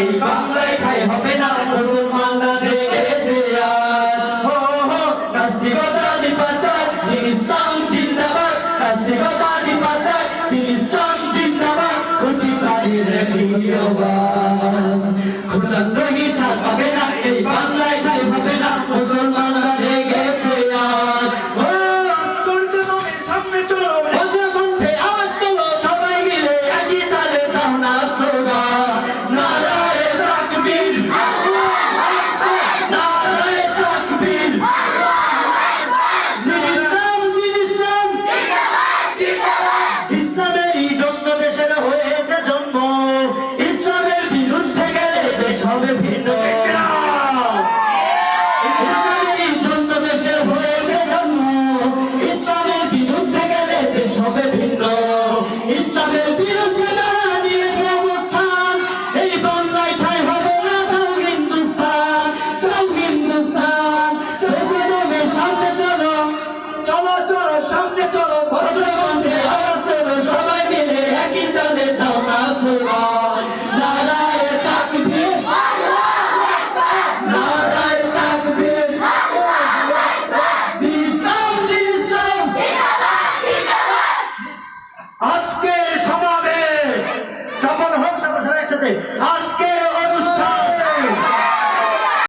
এই বাংলায় ঠাই হবে না মুসলমানরা জেগেছে ও হো নাস্তিকতা বিপাচার দিন ইসলাম জিন্দাবাদ। নাস্তিকতা বিপাচার দিন ইসলাম জিন্দাবাদ। খুদি তারি রে দুনিয়া খুদা ভিন্ন ব্যাকগ্রাউন্ড আজকের সমাবেশ সফল হোক সবাই একসাথে। আজকের